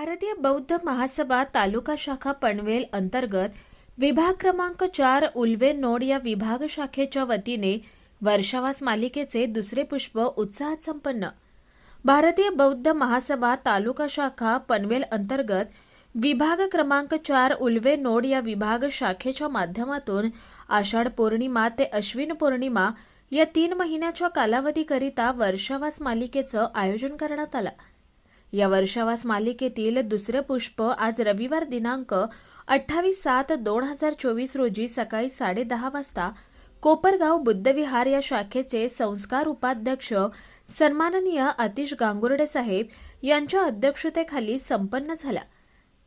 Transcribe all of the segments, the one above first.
भारतीय बौद्ध महासभा तालुका शाखा पनवेल अंतर्गत विभाग क्रमांक चार उल्वे नोड या विभाग शाखेच्या वतीने वर्षावास मालिकेचे दुसरे पुष्प उत्साहात संपन्न. भारतीय बौद्ध महासभा तालुका शाखा पनवेल अंतर्गत विभाग क्रमांक चार उल्वे नोड या विभाग शाखेच्या माध्यमातून आषाढ पौर्णिमा ते अश्विन पौर्णिमा या तीन महिन्याच्या कालावधीकरिता वर्षावास मालिकेचं आयोजन करण्यात आलं. या वर्षावास मालिकेतील दुसरं पुष्प आज रविवार दिनांक अठ्ठावीस सात दोन हजार चोवीस रोजी सकाळी साडेदहा वाजता कोपरगाव बुद्धविहार या शाखेचे संस्कार उपाध्यक्ष सन्माननीय अतिश गांगुर्डे साहेब यांच्या अध्यक्षतेखाली संपन्न झाला.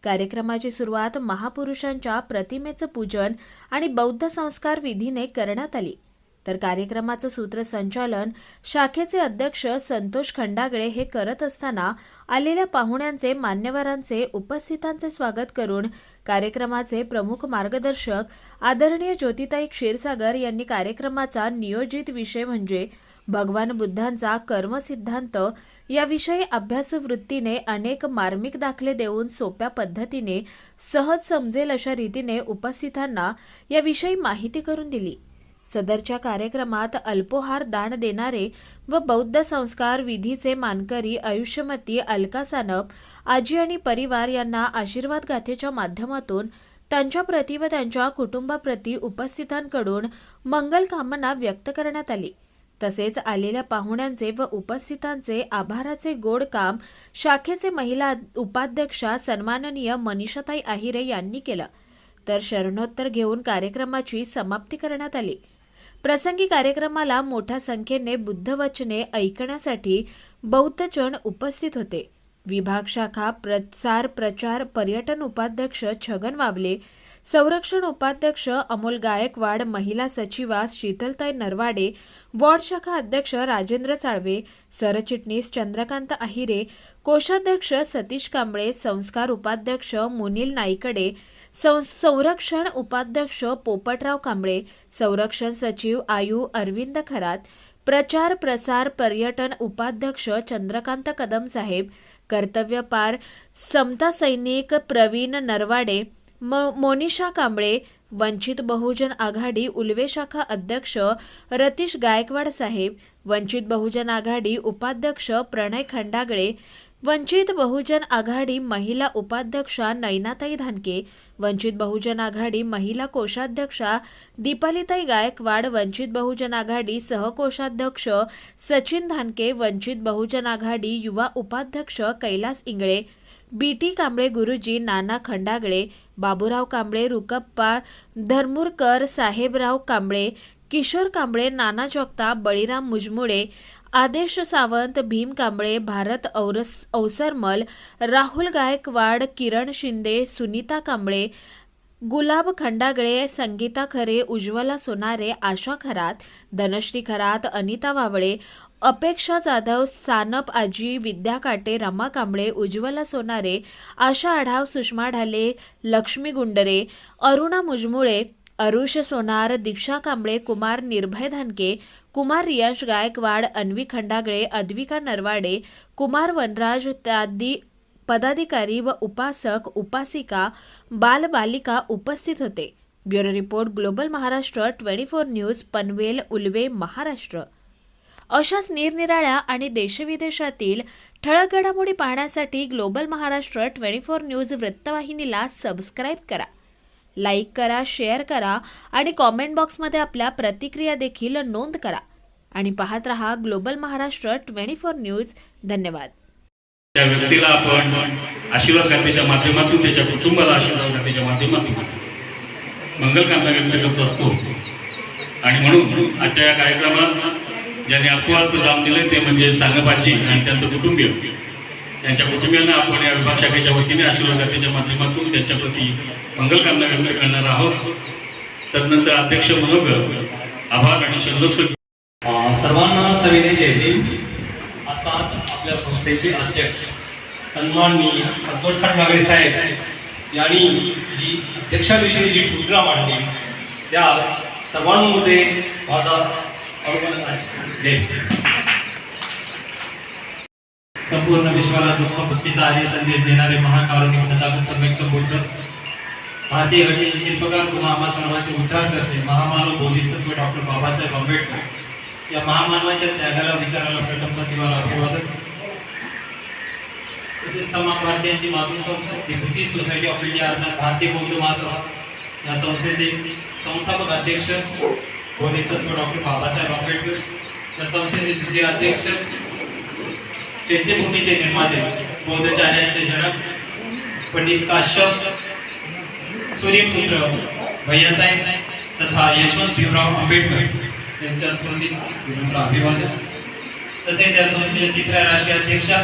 कार्यक्रमाची सुरुवात महापुरुषांच्या प्रतिमेचं पूजन आणि बौद्ध संस्कार विधीने करण्यात आली. तर कार्यक्रमाचं सूत्रसंचालन शाखेचे अध्यक्ष संतोष खंडागळे हे करत असताना आलेल्या पाहुण्यांचे मान्यवरांचे उपस्थितांचे स्वागत करून कार्यक्रमाचे प्रमुख मार्गदर्शक आदरणीय ज्योतिताई क्षीरसागर यांनी कार्यक्रमाचा नियोजित विषय म्हणजे भगवान बुद्धांचा कर्मसिद्धांत याविषयी अभ्यासू वृत्तीने अनेक मार्मिक दाखले देऊन सोप्या पद्धतीने सहज समजेल अशा रीतीने उपस्थितांना याविषयी माहिती करून दिली. सदरच्या कार्यक्रमात अल्पोहार दान देणारे व बौद्ध संस्कार विधीचे मानकरी आयुष्यमती अलका सानप आजी आणि परिवार यांना आशीर्वाद गाथेच्या माध्यमातून त्यांच्या प्रती व त्यांच्या कुटुंबाप्रती उपस्थितांकडून मंगल कामना व्यक्त करण्यात आली. तसेच आलेल्या पाहुण्यांचे व उपस्थितांचे आभाराचे गोड काम शाखेचे महिला उपाध्यक्षा सन्माननीय मनीषाताई आहिरे यांनी केलं. तर शरणोत्तर घेऊन कार्यक्रमाची समाप्ती करण्यात आली. प्रसंगी कार्यक्रमाला मोठ्या संख्येने बुद्धवचने ऐकण्यासाठी बौद्धजन उपस्थित होते. विभाग शाखा प्रसार प्रचार पर्यटन उपाध्यक्ष छगन वाबले संरक्षण उपाध्यक्ष अमोल गायकवाड महिला सचिवा शीतलताई नरवाडे वॉर्ड शाखा अध्यक्ष राजेंद्र साळवे सरचिटणीस चंद्रकांत अहिरे कोषाध्यक्ष सतीश कांबळे संस्कार उपाध्यक्ष मुनील नाईकडे सं संरक्षण उपाध्यक्ष पोपटराव कांबळे संरक्षण सचिव आयु अरविंद खरात प्रचार प्रसार पर्यटन उपाध्यक्ष चंद्रकांत कदम साहेब कर्तव्यपार समता सैनिक प्रवीण नरवाडे म मोनिशा कांबळे वंचित बहुजन आघाडी उल्वे शाखा अध्यक्ष रतीश गायकवाड साहेब वंचित बहुजन आघाडी उपाध्यक्ष प्रणय खंडागळे वंचित बहुजन आघाडी महिला उपाध्यक्षा नैनाताई धानके वंचित बहुजन आघाडी महिला कोषाध्यक्षा दीपालीताई गायकवाड वंचित बहुजन आघाडी सहकोषाध्यक्ष सचिन धानके वंचित बहुजन आघाडी युवा उपाध्यक्ष कैलास इंगळे बी टी कांबळे गुरुजी नाना खंडागळे बाबूराव कांबळे रुकप्पा धर्मुरकर साहेबराव कांबळे किशोर कांबळे नाना जगताप बळीराम मुजमुळे आदेश सावंत भीम कांबळे भारत औरस अवसरमल राहुल गायकवाड किरण शिंदे सुनीता कांबळे गुलाब खंडागळे संगीता खरे उज्ज्वला सोनारे आशा खरात धनश्री खरात अनिता वावळे अपेक्षा जाधव सानप आजी विद्या काटे रमा कांबळे उज्ज्वला सोनारे आशा आढाव सुषमा ढाले लक्ष्मी गुंडरे अरुणा मुजमुळे अरुष सोनार दीक्षा कांबळे कुमार निर्भय धानके कुमार रियांश गायकवाड अन्वी खंडागळे अद्विका नरवाडे कुमार वनराज त्यादी पदाधिकारी व उपासक उपासिका बालबालिका उपस्थित होते. Bureau report Global Maharashtra twenty four News Panvel Ulwe Maharashtra. अशाच निरनिराळ्या आणि देशविदेशातील ठळक घडामोडी पाहण्यासाठी Global Maharashtra twenty four News वृत्तवाहिनीला सबस्क्राईब करा. लाईक करा शेअर करा आणि कॉमेंट बॉक्समध्ये आपल्या प्रतिक्रिया देखील नोंद करा. आणि पाहत रहा Global Maharashtra twenty four News. धन्यवाद. त्या व्यक्तीला आपण आशीर्वाद गाथेच्या माध्यमातून त्याच्या कुटुंबाला आशीर्वाद गाथेच्या माध्यमातून मंगल मंगलकामना व्यक्त करत असतो. आणि म्हणून आजच्या या कार्यक्रमात ज्यांनी अल्पवाद दान दिले ते म्हणजे सांगपाची आणि त्यांचं कुटुंबीय. त्यांच्या कुटुंबियांना आपण या विभाग शाखेच्या वतीने आशीर्वादाच्या माध्यमातून त्यांच्याप्रती मंगलकामना व्यक्त करणार आहोत. तदनंतर अध्यक्ष मनोग आभार आणि शब्दोत्तर सर्वांना सविनय जय आता आताच आपल्या संस्थेचे अध्यक्ष सन्माननीय संतोष खटनागरे साहेब यांनी जी अध्यक्षाविषयी जी सूचना मांडली त्यास सर्वांमध्ये माझा संपूर्ण विश्वाला दुःख मुक्तीचा आर्य संदेश देणारे महाकारुणिक तथागत सम्यक संबोधक भारतीय घटनेचे शिल्पकार पुन्हा आम्हा सर्वांचे उद्धार करते. महामानव बोधिसत्व डॉक्टर बाबासाहेब आंबेडकर. या महामानवाच्या त्यागाला विचाराला प्रथम प्रतिभाला अभिवादन. तसेच तमाम भारतीयांची मातृ जी बुद्धिस्ट सोसायटी ऑफ़ इंडिया अर्थात भारतीय बौद्ध महासभा. या संस्थेचे संस्थापक अध्यक्ष बोधिसत्व डॉक्टर बाबासाहेब आंबेडकर या संस्थेचे द्वितीय अध्यक्ष चैत्यभूमीचे निर्माते बौद्धाचार्यांचे जनक पंडित काश्यप सूर्यपुत्र भैयासाहेब तथा यशवंत भीमराव आंबेडकर यांच्या स्मृतीस विनम्र अभिवादन. तसेच या संस्थेच्या तिसऱ्या राष्ट्रीय अध्यक्षा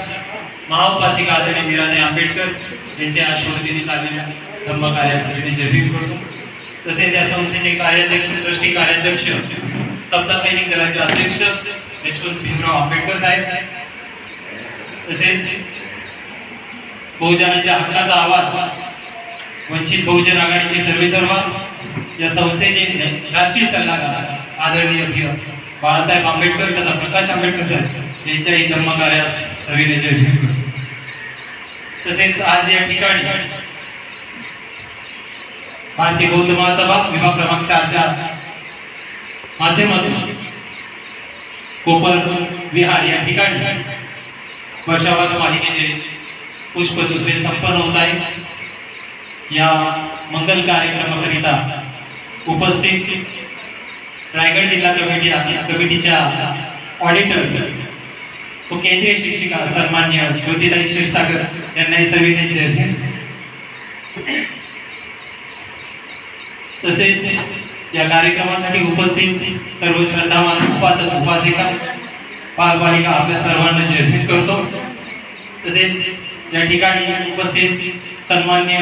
महाउपासिका आदरणीय मीराने आंबेडकर यांच्या आशीर्वादीने चाललेल्या धम्म कार्यासाठी जयभीम करतो तसेच या संस्थेचे कार्याध्यक्ष ट्रस्टी कार्याध्यक्ष सप्ता सैनिक दलाचे अध्यक्ष यशवंत भीमराव आंबेडकर साहेब. तसेच बहुजनांच्या हक्काचा आवाज वंचित बहुजन आघाडीचे सर्वे सर्व या संस्थेचे राष्ट्रीय सल्लागार आदरणीय बाळासाहेब आंबेडकर तथा प्रकाश आंबेडकर साहेब यांच्याही जन्मकार्यास सविनय जय. तसेच आज या ठिकाणी भारतीय बौद्ध महासभा विभाग क्रमांक चारच्या माध्यमातून कोपर विहार या ठिकाणी वर्षावास मालिकेचे दुसरे संपन्न होत आहे. या मंगल कार्यक्रमाकरिता उपस्थित रायगड जिल्हा कमिटी कमिटीच्या ऑडिटर व केंद्रीय शिक्षिका सन्मान्य ज्योतिताई क्षीरसागर यांनाही सविनय तसेच या कार्यक्रमासाठी उपस्थित सर्व श्रद्धावान उपासक उपासिका बालबालिका आपल्या सर्वांना जयभीत करतो. तसेच या ठिकाणी उपस्थित सन्मान्य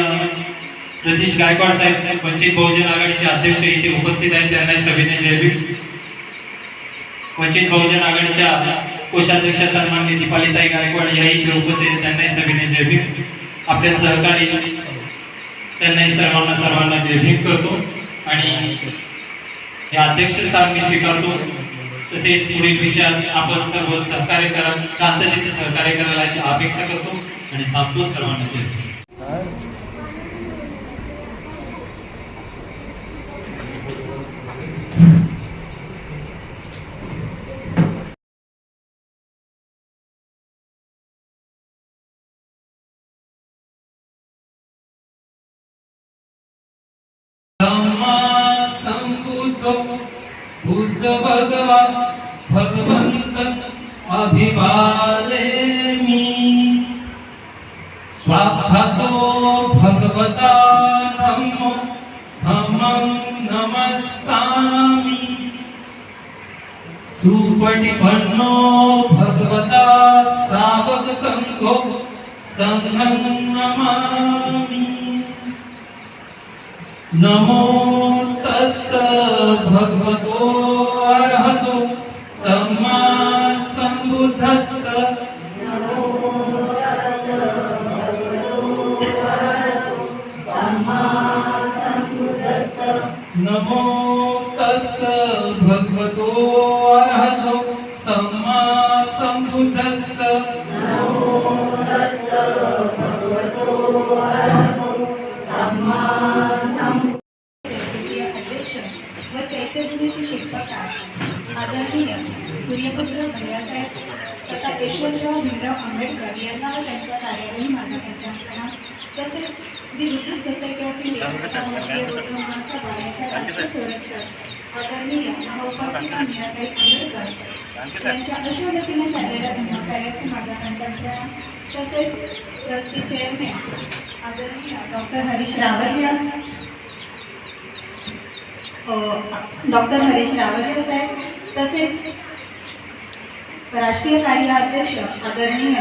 रजीश गायकवाड साहेब वंचित बहुजन आघाडीचे अध्यक्ष इथे उपस्थित आहेत. त्यांना सभेने जयभीत वंचित बहुजन आघाडीच्या कोषाध्यक्ष सन्मान्य दीपालीताई गायकवाड याही इथे उपस्थित त्यांनाही सविनय जयभीत आपल्या सहकारी त्यांनाही सर्वांना सर्वांना जयभीम करतो. आणि हे अध्यक्ष स्थान मी स्वीकारतो. तसेच पुढील विषयात आपण सर्व सहकार्य करा शांततेचे सहकार्य करायला अशी अपेक्षा करतो. आणि थांबतो सर्वांना जय भीम. अभिवादेमि स्वाभातो भगवता धम्मो धम्मं नमस्सामि सुपटिपन्नो भगवता सावक संघो संघं नमामि नमो तस्स त्यांच्या कार्यालयी माझा पंचांकना तसेच दि बुद्धिस्ट सोसायटी ऑफ इंडिया तथा भारतीय बौद्ध महासभा यांच्या राष्ट्रीय संरक्षक आदरणीय महाउपासिका मीराबाई आंबेडकर यांच्या अश्वगतीने चाललेल्या धर्मकार्याचे माझा पंचांकना तसेच ट्रस्टी चेअरमॅन आदरणीय डॉक्टर हरीश रावल डॉक्टर हरीश रावले साहेब तसेच राष्ट्रीय कार्य अध्यक्ष आदरणीय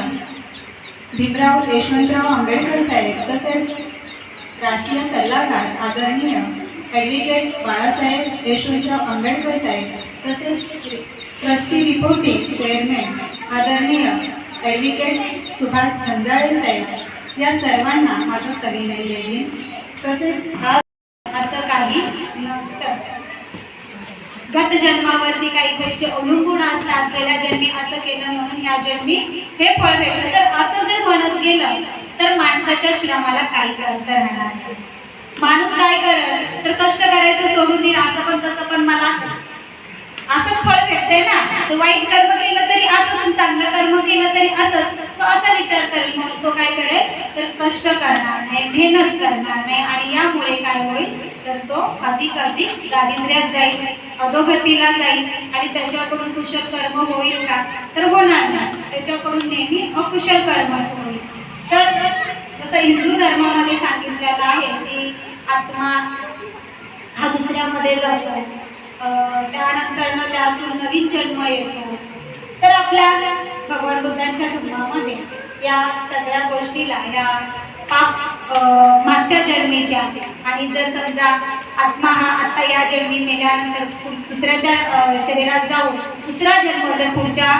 भीमराव यशवंतराव आंबेडकर साहेब तसेच राष्ट्रीय सल्लागार आदरणीय ॲडव्होकेट बाळासाहेब यशवंतराव आंबेडकर साहेब तसेच ट्रस्टी रिपोर्टिंग चेअरमॅन आदरणीय ॲडव्होकेट सुभाष धंजाळे साहेब या सर्वांना माझं सविनय येईल तसेच आज गत जन्मावरती काही गोष्टी अवलंबून असतात गेल्या जन्मी असं केलं म्हणून ह्या जन्मी हे फळ भेटलं. तर असं जर म्हणत गेलं तर माणसाच्या श्रमाला काहीच अर्थ राहणार माणूस काय करत तर कष्ट करायचं सोडून देईल असं पण तसं पण मला असंच फळ भेटतंय ना? तर वाईट कर्म केलं तरी असंच चांगलं कर्म केलं तरी असंच. तो असा विचार करेल म्हणून तो काय करेल? तर कष्ट करणार नाही मेहनत करणार नाही आणि यामुळे काय होईल? तर तो अधिक अधिक दारिद्र्यात जाईल अधोगतीला जाईल आणि त्याच्याकडून कुशल कर्म होईल का? तर होणार नाही. त्याच्याकडून नेहमी अकुशल कर्मच होईल. तर जसं हिंदू धर्मामध्ये सांगितलेलं आहे की आत्मा हा दुसऱ्यामध्ये जातो. त्यानंतर त्यातून नवीन जन्म येतो. तर आपल्या भगवान बुद्धांच्या धर्मामध्ये या सगळ्या गोष्टीला या पाप मागच्या जन्मीच्या आणि जर समजा आत्मा हा आता या जन्मी मेल्यानंतर दुसऱ्याच्या शरीरात जाऊन दुसरा जन्म जर पुढच्या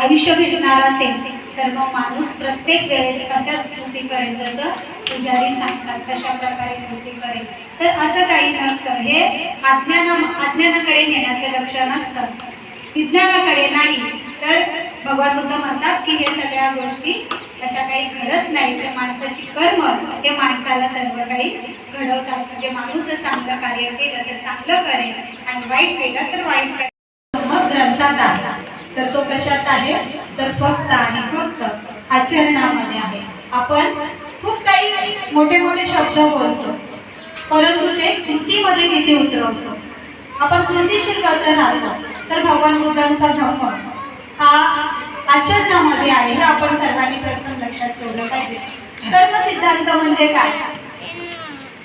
आयुष्य भेटणार असेल तर मग माणूस प्रत्येक वेळेस तशाच कृती करेल जसं पुजारी सांगतात तशा प्रकारे कृती करेल. तर असं काही नसतं. हे अज्ञाना अज्ञानाकडे नेण्याचं लक्षण असतं. विज्ञानाकडे नाही. तर भगवान बुद्ध म्हणतात की हे सगळ्या गोष्टी अशा काही घडत नाही. तर माणसाची कर्म हे माणसाला सर्व काही घडवतात. म्हणजे माणूस जर चांगलं कार्य केलं तर चांगलं करेल. आणि वाईट केलं तर वाईट करेल. मग ग्रंथात आला. तर तो कशात आहे? तर फक्त आणि फक्त आचरणामध्ये आहे. आपण खूप काही मोठे मोठे शब्द बोलतो परंतु ते कृतीमध्ये किती उतरवतो? आपण कृतीशील कसं राहतो? तर भगवान बुद्धांचा धम्म हा आचरणामध्ये आहे हे आपण सर्वांनी प्रथम लक्षात ठेवलं पाहिजे. कर्म सिद्धांत म्हणजे काय?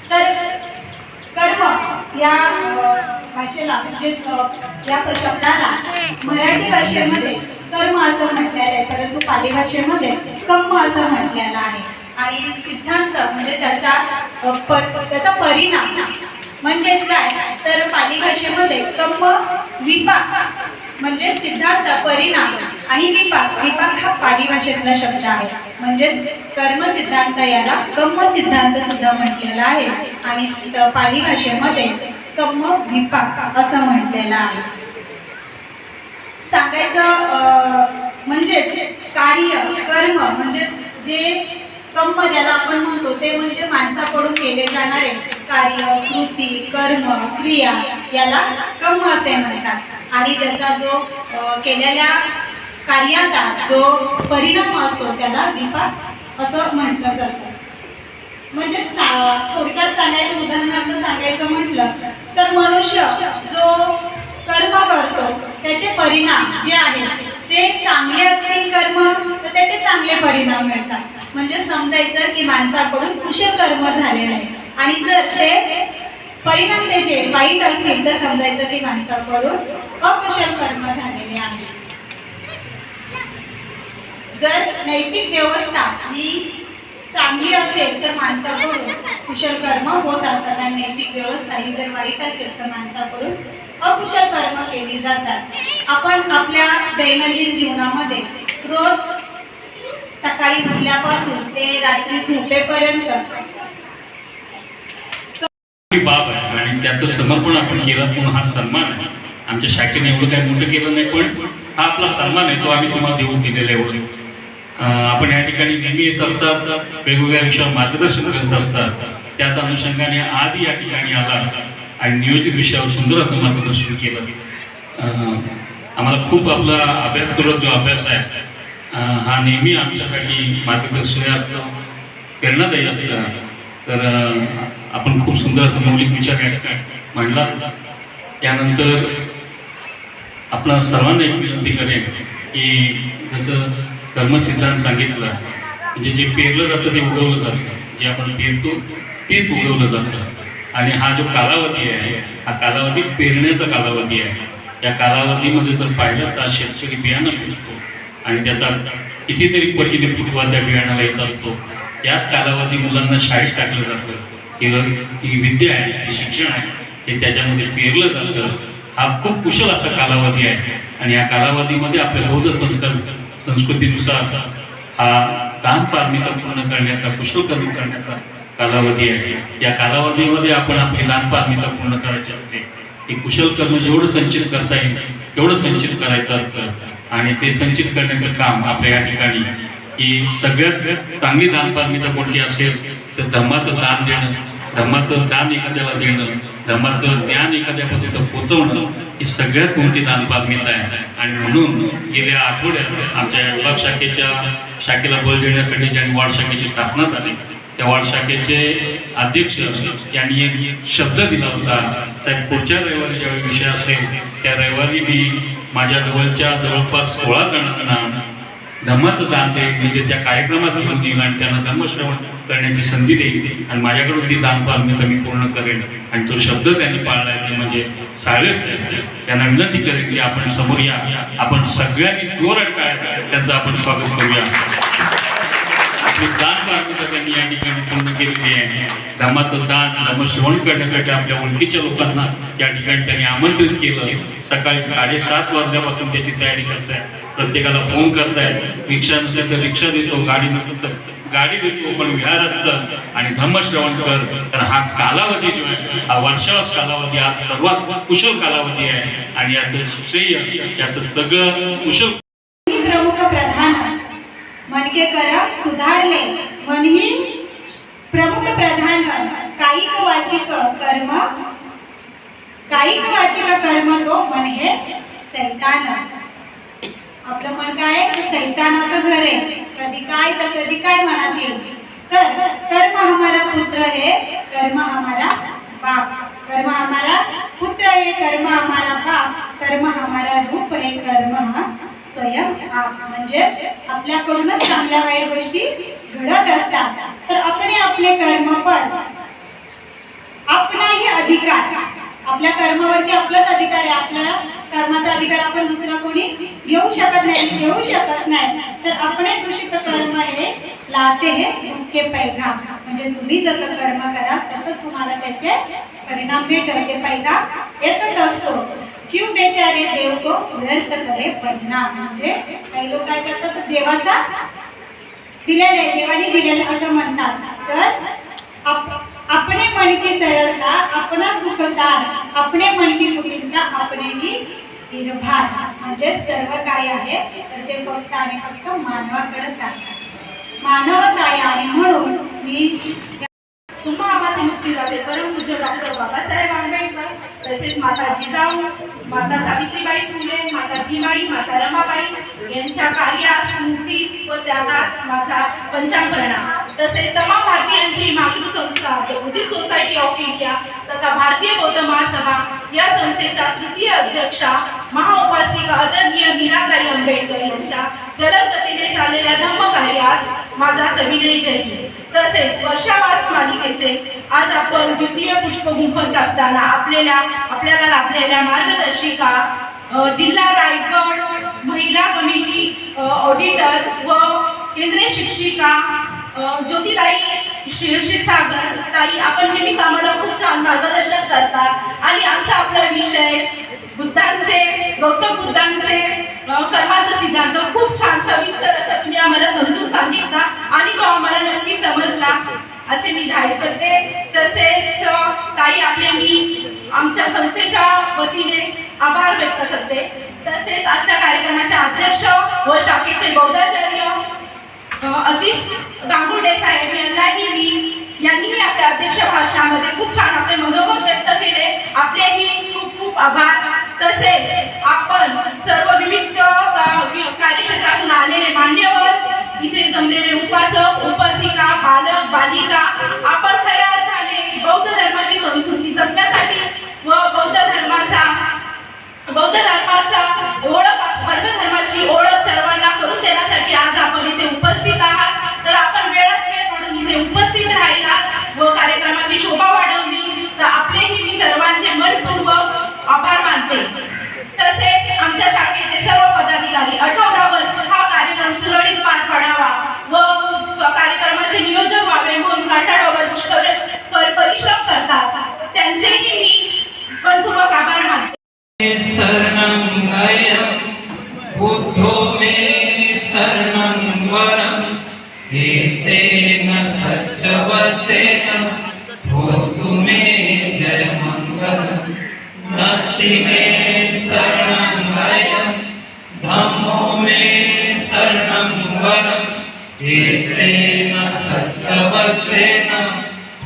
तर कर्म या भाषेला म्हणजे या शब्दाला मराठी भाषेमध्ये कर्म असं म्हटलेलं आहे परंतु पाली भाषेमध्ये कम्म असं म्हटलेलं आहे. आणि सिद्धांत म्हणजे त्याचा पर त्याचा परिणाम म्हणजेच काय? तर पाली भाषेमध्ये कम्म विपाक म्हणजे सिद्धांत परिणाम आणि विपाक. विपाक हा पाली भाषेतला शब्द आहे. म्हणजेच कर्म सिद्धांत याला कम्म सिद्धांत सुद्धा म्हटलेला आहे. आणि पाली भाषेमध्ये कम्म विपाक असं म्हटलेलं आहे. सांगायचं अं, म्हणजेच कार्य कर्म म्हणजे जे कर्म ज्याला आपण म्हणतो ते म्हणजे माणसाकडून केले जाणारे कार्य कृती कर्म क्रिया याला कर्म असे म्हणतात. आणि ज्याचा जो केलेल्या कार्याचा जो परिणाम असतो त्याला विपाक असं म्हटलं जातं. म्हणजे सा- थोडक्यात सांगायचं उदाहरणार्थ सांगायचं म्हटलं तर मनुष्य जो कर्म करतो त्याचे परिणाम जे आहेत ते चांगले असतील कर्म तर त्याचे चांगले परिणाम मिळतात. म्हणजे समजायचं की माणसाकडून कुशल कर्म झालेलं आहे आणि जर ते परिणाम त्याचे वाईट असतील तर समजायचं की माणसाकडून अकुशल कर्म झालेले आहे. जर नैतिक व्यवस्था ही चांगली असेल तर माणसाकडून कुशल कर्म होत असतात आणि नैतिक व्यवस्था ही जर वाईट असेल तर माणसाकडून अकुशल कर्म केली जातात. आपण आपल्या दैनंदिन जीवनामध्ये रोज सकाळी उठल्यापासून ते रात्री झोपेपर्यंत बाब आहे आणि त्याचं समर्पण आपण केलं म्हणून हा सन्मान आहे. आमच्या शाखेने एवढं काही मोठं केलं नाही पण हा आपला सन्मान आहे तो आम्ही तुम्हाला देऊन केलेला आहे एवढंच आपण या ठिकाणी नेहमी येत असतात वेगवेगळ्या विषयावर मार्गदर्शन करत असतात. त्याच अनुषंगाने आज या ठिकाणी आला आणि नियोजित विषयावर सुंदर असं मार्गदर्शन केलं. आम्हाला खूप आपला अभ्यास करत जो अभ्यास आहे हा नेहमी आमच्यासाठी मार्गदर्शन असतं प्रेरणादायी असतं. तर आपण खूप सुंदर असं मौलिक विचार या ठिकाणी मांडला. त्यानंतर आपला सर्वांना एक विनंती करेन की जसं कर्मसिद्धांत सांगितलं म्हणजे जे पेरलं जातं ते उगवलं जातं जे आपण पेरतो तेच उगवलं जातं. आणि हा जो कालावधी आहे हा कालावधी पेरण्याचा कालावधी आहे. या कालावधीमध्ये जर पाहिलं तर शेतकरी बियाणं पेरतो आणि त्याचा कितीतरी पटीने फुटवा त्या बियाणाला येत असतो. याच कालावधी मुलांना शाळेत टाकलं जातं. किंवा ही विद्या आहे हे शिक्षण आहे हे त्याच्यामध्ये पेरलं जातं. हा खूप कुशल असा कालावधी आहे. आणि या कालावधीमध्ये आपल्या बौद्ध संस्कार संस्कृतीनुसार हा दान पारमिता पूर्ण करण्याचा कुशल कर्म करण्याचा कालावधी आहे. या कालावधीमध्ये आपण आपली दान पारमिता पूर्ण करायची असते. की कुशल कर्म जेवढं संचित करता येईल तेवढं संचित करायचं असतं. आणि ते संचित करण्याचं काम आपल्या या ठिकाणी की सगळ्यात चांगली दानपारमिता कोणती असेल तर धर्माचं दान देणं धर्माचं दान एखाद्याला देणं धर्माचं ज्ञान एखाद्यापर्यंत पोचवणं ही सगळ्यात मोठी दानपारमिता आहे. आणि म्हणून गेल्या आठवड्यात आमच्या ब्लॉक शाखेच्या शाखेला बळ देण्यासाठी ज्यांनी वार्ड शाखेची स्थापना झाली त्या वार्ड शाखेचे अध्यक्ष यांनी एक शब्द दिला होता. साहेब पुढच्या रविवारी ज्यावेळी विषय असेल त्या रविवारी मी माझ्या जवळच्या जवळपास सोळा जणांना धर्माचं दान देईल म्हणजे त्या कार्यक्रमात घेऊन देईल आणि त्यांना धर्मश्रवण करण्याची संधी देईल. आणि माझ्याकडून ती दान तर मी पूर्ण करेन. आणि तो शब्द त्यांनी पाळला ते म्हणजे साळेस त्यांना विनंती करेन की आपण समोर या. आपण सगळ्यांनी जोरात काय त्यांचं आपण स्वागत करूया. आपली दान पारमिता त्यांनी या ठिकाणी पूर्ण केलेली आहे. धर्माचं दान धर्मश्रवण करण्यासाठी आपल्या ओळखीच्या लोकांना या ठिकाणी त्यांनी आमंत्रित केलं. सकाळी साडेसात वाजल्यापासून त्याची तयारी करताय प्रत्येकाला फोन करताय रिक्षा नसेल तर रिक्षा देतो गाडी नसेल तर गाडी देतो पण विहारात चल आणि धर्मश्रवण कर. तर हा कालावधी जो आहे हा वर्षावास कालावधी हा सर्वात कुशल कालावधी आहे. आणि यात श्रेय यात सगळं कुशल प्रमुख प्रधान मनके कर सुधारले. मन ही प्रमुख प्रधान कायिक वाचिक कर्म कायिक वाचिक कर्म तो म्हणजे मन हे सैतान. आपलं मन काय सैतानाचं घर आहे. कधी काय तर कधी काय मनात येईल. तर कर्म हमारा पुत्र है कर्म हमारा बाप. कर्म हमारा पुत्र है कर्म हमारा बाप. कर्म हमारा रूप है कर्म हा स्वयं म्हणजे आपल्याकडूनच चांगल्या वाईट गोष्टी घडत असतात. तर आपण आपले कर्म पण आपलाही अधिकार आपल्या कर्मावरती आपलाच अधिकार आहे. आपल्या कर्माचा अधिकार आपण दुसरा कोणी घेऊ शकत नाही घेऊ शकत नाही. तर आपण दूषित कर्म हे लाते हे मुख्य पैगा. म्हणजे तुम्ही जसं कर्म करा तसंच तुम्हाला त्याचे परिणाम भेटल ते पैगा येतच असतो. क्यों बेचारे देव को व्यर्थ करे बदनाम? म्हणजे काही लोक काय करतात? देवाचा दिलेले देवाने दिलेले असं म्हणतात. तर आप- अपने मन की सरलता अपना सुखसार अपने मन की कुटिलता आपणेही निर्भार. म्हणजे सर्व काय आहे? तर ते फक्त आणि फक्त मानवाकडेच आहे मानवच आहे आणि म्हणून मी तुम्हा आम्हाचे मुक्तीदाते परमपूज्य डॉक्टर बाबासाहेब तसेच माता जिजाऊ माता सावित्रीबाई फुले माता भीमाई माता रमाबाई यांच्या कार्यास स्मृतीस व त्यागास माझा पंचांग तसेच तमाम भारतीयांची मातृसंस्था द सोसायटी ऑफ इंडिया तथा भारतीय बौद्ध महासभा या संस्थेच्या तृतीय अध्यक्षा महाउपासिका आदरणीय मीराताई आंबेडकर यांच्या जलदगतीने गतीने चाललेल्या धम्मकार्यास माझा सविनय जयी तसेच वर्षावास मालिकेचे आपण द्वितीय पुष्प गुंफत असताना आपल्याला आपल्याला लाभलेल्या मार्गदर्शिका जिल्हा रायगड महिला कमिटी ऑडिटर व केंद्रीय शिक्षिका ज्योतिताई शि- क्षीरसागर ताई आपण नेहमीच आम्हाला खूप छान मार्गदर्शन करतात. आणि आमचा आपला विषय बुद्धांचे गौतम बुद्धांचे कर्मांत सिद्धांत खूप छान सविस्तर असं तुम्ही आम्हाला समजून सांगितला. आणि तो आम्हाला नक्की समजला. असे मी जाहीर करते. तसेच ताई आपले मी आमच्या संस्थेच्या वतीने आभार व्यक्त करते. तसेच आजच्या कार्यक्रमाचे अध्यक्ष व शाखेचे बौद्धाचार्य अतिश गांगुर्डे साहेब यांनाही मी यांनीही आपल्या अध्यक्ष भाषणामध्ये खूप छान आपले मनोगत व्यक्त केले. आपलेही खूप खूप आभार. तसेच आपण सर्व विविध कार्यक्षेत्रातून आलेले मान्यवर इथे जमलेले उपासक उपासिका बालक बालिका आपण खऱ्या अर्थाने बौद्ध धर्माची संस्कृती जपण्यासाठी व बौद्ध धर्माचा बौद्ध धर्माचा ओळख वर्ग धर्माची ओळख सर्वांना करून देण्यासाठी आज आपण इथे उपस्थित आहात. उपस्थित राहिला व कार्यक्रमाची शोभा वाढवली तर आपलेही मी सर्व एतेन सच्चवचेन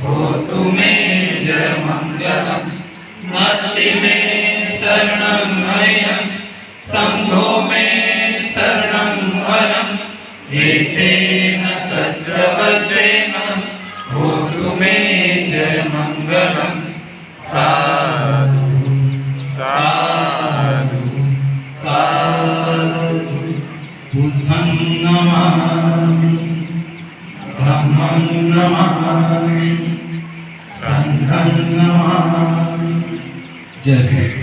होतु मे जय मङ्गलम् नास्ति मे शरणं मह्यं सङ्घो मे शरणं वरम्। एतेन सच्चवचेन होतु मे जय मङ्गलम् साधु नमामि सङ्घं नमामि जय